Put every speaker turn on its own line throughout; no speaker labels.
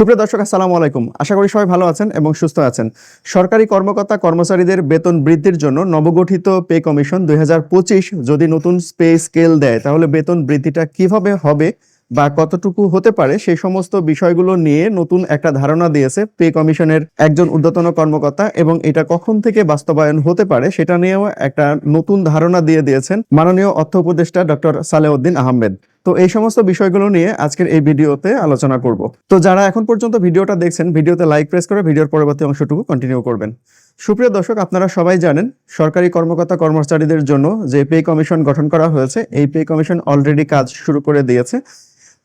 সুপ্রিয় দর্শক, আসসালামু আলাইকুম। আশা করি সবাই ভালো আছেন এবং সুস্থ আছেন। সরকারি কর্মকর্তা কর্মচারীদের বেতন বৃদ্ধির জন্য নবগঠিত পে কমিশন দুই হাজার পঁচিশ যদি নতুন পে স্কেল দেয়, তাহলে বেতন বৃদ্ধিটা কীভাবে হবে বা কতটুকু হতে পারে সেই সমস্ত বিষয়গুলো নিয়ে নতুন একটা ধারণা দিয়েছে পে কমিশনের একজন ঊর্ধ্বতন কর্মকর্তা এবং এটা কখন থেকে বাস্তবায়ন হতে পারে সেটা নিয়েও একটা নতুন ধারণা দিয়ে দিয়েছেন মাননীয় অর্থ উপদেষ্টা ডক্টর সালেউদ্দিন আহমেদ। তো এই সমস্ত বিষয়গুলো নিয়ে আজকের এই ভিডিওতে আলোচনা করব। তো যারা এখন পর্যন্ত ভিডিওটা দেখছেন, ভিডিওতে লাইক প্রেস করে ভিডিওর পরবর্তী অংশটুকু কন্টিনিউ করবেন। সুপ্রিয় দর্শক, আপনারা সবাই জানেন, সরকারি কর্মকর্তা কর্মচারীদের জন্য যে পে কমিশন গঠন করা হয়েছে, এই পে কমিশন অলরেডি কাজ শুরু করে দিয়েছে।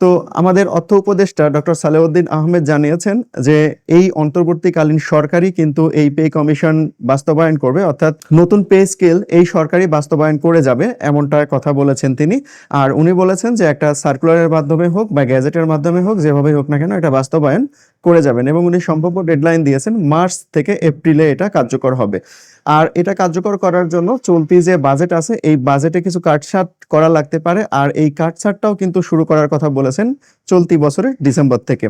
তো আমাদের অর্থ উপদেষ্টা ডক্টর সালেউদ্দিন আহমেদ জানিয়েছেন যে এই অন্তর্বর্তীকালীন সরকারই কিন্তু এই পে কমিশন বাস্তবায়ন করবে, অর্থাৎ নতুন পে স্কেল এই সরকারই বাস্তবায়ন করে যাবে এমনটা কথা বলেছেন তিনি। আর উনি বলেছেন যে একটা সার্কুলারের মাধ্যমে হোক বা গ্যাজেটের মাধ্যমে হোক যেভাবে হোক না কেন এটা বাস্তবায়ন করে যাবেন এবং উনি সম্ভাব্য ডেডলাইন দিয়েছেন মার্চ থেকে এপ্রিলে এটা কার্যকর হবে। আর এটা কার্যকর করার জন্য চলতি যে বাজেট আছে, এই বাজেটে কিছু কাটছাট করা লাগতে পারে। আর এই কাটছাটটাও কিন্তু শুরু করার কথা বলেছেন চলতি বছরের ডিসেম্বর থেকে।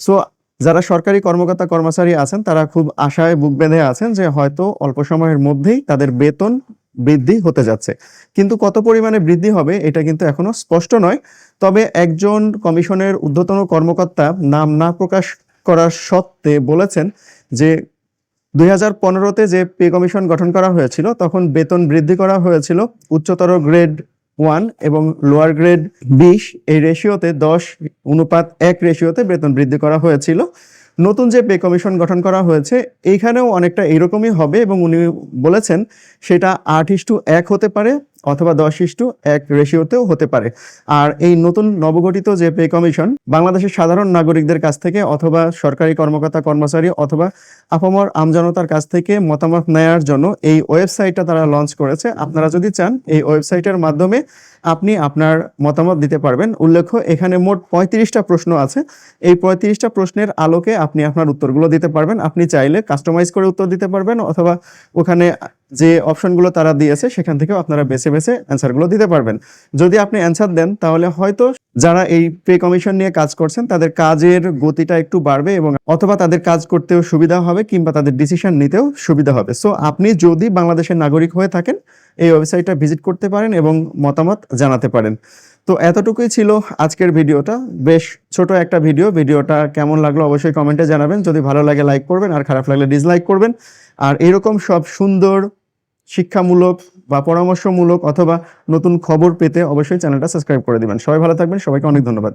সো যারা সরকারি কর্মকর্তা, কর্মচারী আছেন, তারা খুব আশায় বুক বেঁধে আছেন যে হয়তো অল্প সময়ের মধ্যেই তাদের বেতন বৃদ্ধি হতে যাচ্ছে। কিন্তু কত পরিমাণে বৃদ্ধি হবে, এটা কিন্তু এখনও স্পষ্ট নয়। তবে একজন কমিশনের ঊর্ধ্বতন কর্মকর্তা নাম না প্রকাশ করার সত্ত্বে বলেছেন যে দুই হাজার পনেরোতে যে পে কমিশন গঠন করা হয়েছিল, তখন বেতন বৃদ্ধি করা হয়েছিল উচ্চতর গ্রেড ওয়ান এবং লোয়ার গ্রেড বিশ। এই রেশিওতে দশ অনুপাত এক রেশিওতে বেতন বৃদ্ধি করা হয়েছিল। নতুন যে পে কমিশন গঠন করা হয়েছে, এইখানেও অনেকটা এরকমই হবে এবং উনি বলেছেন সেটা আট ইস্টু এক হতে পারে। অথবা দশ ইস্টু এক রেশিওতেও হতে পারে। আর এই নতুন নবগঠিত যে পে কমিশন, বাংলাদেশের সাধারণ নাগরিকদের কাছ থেকে অথবা সরকারি কর্মকর্তা কর্মচারী অথবা আপামর আমজনতার কাছ থেকে মতামত নেয়ার জন্য এই ওয়েবসাইটটা তারা লঞ্চ করেছে। আপনারা যদি চান, এই ওয়েবসাইটের মাধ্যমে আপনি আপনার মতামত দিতে পারবেন। উল্লেখ্য, এখানে মোট পঁয়ত্রিশটা প্রশ্ন আছে। এই পঁয়ত্রিশটা প্রশ্নের আলোকে আপনি আপনার উত্তরগুলো দিতে পারবেন। আপনি চাইলে কাস্টমাইজ করে উত্তর দিতে পারবেন অথবা ওখানে যে অপশনগুলো তারা দিয়েছে, সেখান থেকেও আপনারা বেছে বেছে অ্যান্সারগুলো দিতে পারবেন। যদি আপনি অ্যান্সার দেন, তাহলে হয়তো যারা এই পে কমিশন নিয়ে কাজ করছেন, তাদের কাজের গতিটা একটু বাড়বে এবং অথবা তাদের কাজ করতেও সুবিধা হবে কিংবা তাদের ডিসিশন নিতেও সুবিধা হবে। সো আপনি যদি বাংলাদেশের নাগরিক হয়ে থাকেন, এই ওয়েবসাইটটা ভিজিট করতে পারেন এবং মতামত জানাতে পারেন। তো এতটুকুই ছিল আজকের ভিডিওটা। বেশ ছোট একটা ভিডিও। ভিডিওটা কেমন লাগল অবশ্যই কমেন্টে জানাবেন। যদি ভালো লাগে, লাইক করবেন। আর খারাপ লাগলে ডিসলাইক করবেন। আর এরকম সব সুন্দর, শিক্ষামূলক বা পরামর্শমূলক অথবা নতুন খবর পেতে অবশ্যই চ্যানেলটা সাবস্ক্রাইব করে দিবেন। সবাই ভালো থাকবেন। সবাইকে অনেক ধন্যবাদ।